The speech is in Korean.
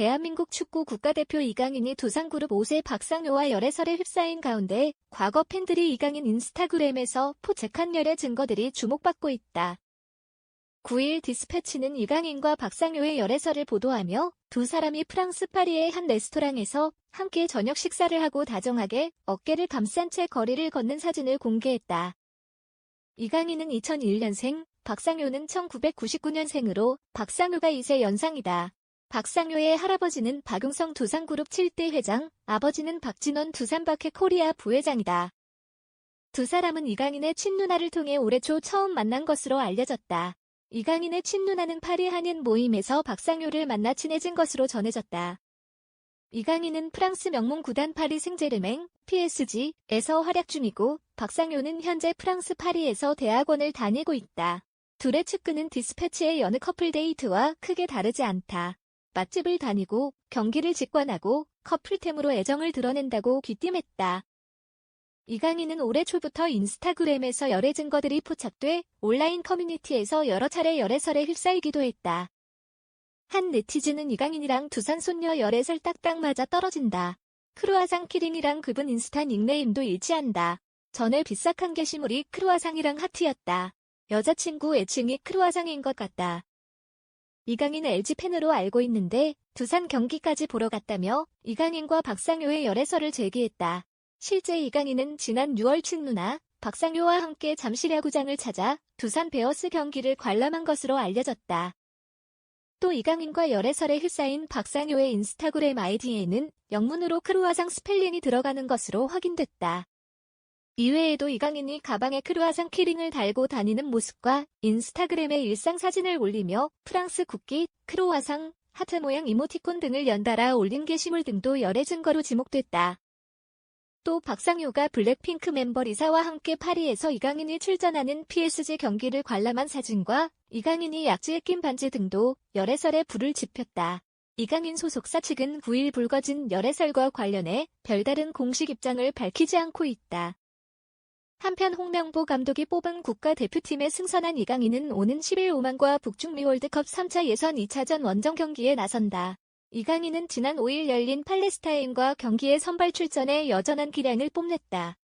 대한민국 축구 국가대표 이강인이 두산그룹 5세 박상효와 열애설에 휩싸인 가운데 과거 팬들이 이강인 인스타그램에서 포착한 열애 증거들이 주목받고 있다. 9일 디스패치는 이강인과 박상효의 열애설을 보도하며 두 사람이 프랑스 파리의 한 레스토랑에서 함께 저녁 식사를 하고 다정하게 어깨를 감싼 채 거리를 걷는 사진을 공개했다. 이강인은 2001년생, 박상효는 1999년생으로 박상효가 2세 연상이다. 박상효의 할아버지는 박용성 두산그룹 7대 회장, 아버지는 박진원 두산바켓 코리아 부회장이다. 두 사람은 이강인의 친누나를 통해 올해 초 처음 만난 것으로 알려졌다. 이강인의 친누나는 파리 한인 모임에서 박상효를 만나 친해진 것으로 전해졌다. 이강인은 프랑스 명문 구단 파리 생제르맹 PSG에서 활약 중이고 박상효는 현재 프랑스 파리에서 대학원을 다니고 있다. 둘의 측근은 디스패치의 여느 커플 데이트와 크게 다르지 않다. 맛집을 다니고 경기를 직관하고 커플템으로 애정을 드러낸다고 귀띔했다. 이강인은 올해 초부터 인스타그램에서 열애 증거들이 포착돼 온라인 커뮤니티에서 여러 차례 열애설에 휩싸이기도 했다. 한 네티즌은 이강인이랑 두산 손녀 열애설 딱딱 맞아 떨어진다. 크루아상 키링이랑 그분 인스타 닉네임도 일치한다. 전에 비싹한 게시물이 크루아상이랑 하트였다. 여자친구 애칭이 크루아상인 것 같다. 이강인 LG 팬으로 알고 있는데 두산 경기까지 보러 갔다며 이강인과 박상효의 열애설을 제기했다. 실제 이강인은 지난 6월 친누나 박상효와 함께 잠실 야구장을 찾아 두산 베어스 경기를 관람한 것으로 알려졌다. 또 이강인과 열애설에 휩싸인 박상효의 인스타그램 아이디에는 영문으로 크루아상 스펠링이 들어가는 것으로 확인됐다. 이외에도 이강인이 가방에 크루아상 키링을 달고 다니는 모습과 인스타그램에 일상 사진을 올리며 프랑스 국기, 크루아상, 하트 모양 이모티콘 등을 연달아 올린 게시물 등도 열애 증거로 지목됐다. 또 박상효가 블랙핑크 멤버 리사와 함께 파리에서 이강인이 출전하는 PSG 경기를 관람한 사진과 이강인이 약지에 낀 반지 등도 열애설에 불을 지폈다. 이강인 소속사 측은 9일 불거진 열애설과 관련해 별다른 공식 입장을 밝히지 않고 있다. 한편 홍명보 감독이 뽑은 국가대표팀에 승선한 이강인은 오는 10일 오만과 북중미 월드컵 3차 예선 2차전 원정 경기에 나선다. 이강인은 지난 5일 열린 팔레스타인과 경기에 선발 출전해 여전한 기량을 뽐냈다.